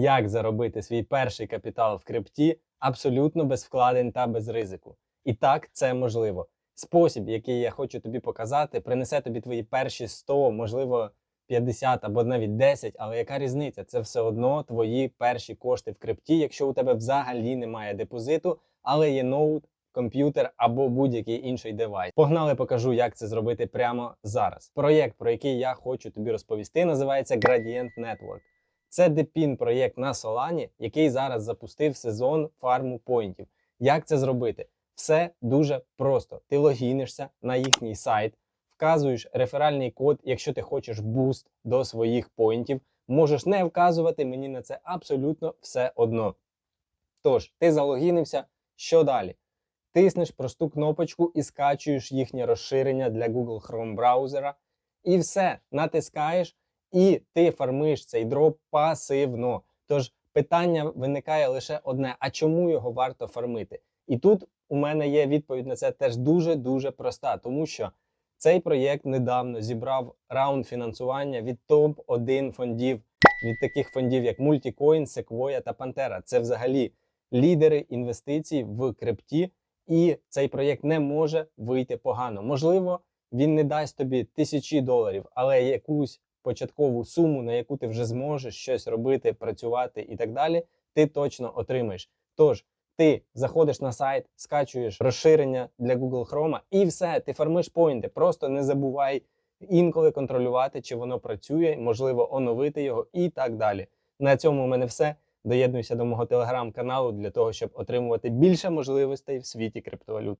як заробити свій перший капітал в крипті абсолютно без вкладень та без ризику. І так це можливо. Спосіб, який я хочу тобі показати, принесе тобі твої перші 100, можливо, 50 або навіть 10, але яка різниця? Це все одно твої перші кошти в крипті, якщо у тебе взагалі немає депозиту, але є ноут, комп'ютер або будь-який інший девайс. Погнали, покажу, як це зробити прямо зараз. Проєкт, про який я хочу тобі розповісти, називається Gradient Network. Це депін проєкт на Solana, який зараз запустив сезон фарму поінтів. Як це зробити? Все дуже просто. Ти логінишся на їхній сайт, вказуєш реферальний код, якщо ти хочеш буст до своїх поінтів. Можеш не вказувати, мені на це абсолютно все одно. Тож, ти залогінився, що далі? Тиснеш просту кнопочку і скачуєш їхнє розширення для Google Chrome браузера. І все, натискаєш, і ти фармиш цей дроп пасивно. Тож питання виникає лише одне: а чому його варто фармити? І тут у мене є відповідь на це теж дуже-дуже проста, тому що цей проєкт недавно зібрав раунд фінансування від топ-1 фондів, від таких фондів, як Multicoin, Sequoia та Pantera. Це взагалі лідери інвестицій в крипті, і цей проєкт не може вийти погано. Можливо, він не дасть тобі тисячі доларів, але якусь початкову суму, на яку ти вже зможеш щось робити, працювати і так далі, ти точно отримаєш. Тож ти заходиш на сайт, скачуєш розширення для Google Chrome і все, ти фармиш поінти. Просто не забувай інколи контролювати, чи воно працює, можливо, оновити його і так далі. На цьому у мене все. Доєднуйся до мого телеграм-каналу для того, щоб отримувати більше можливостей в світі криптовалют.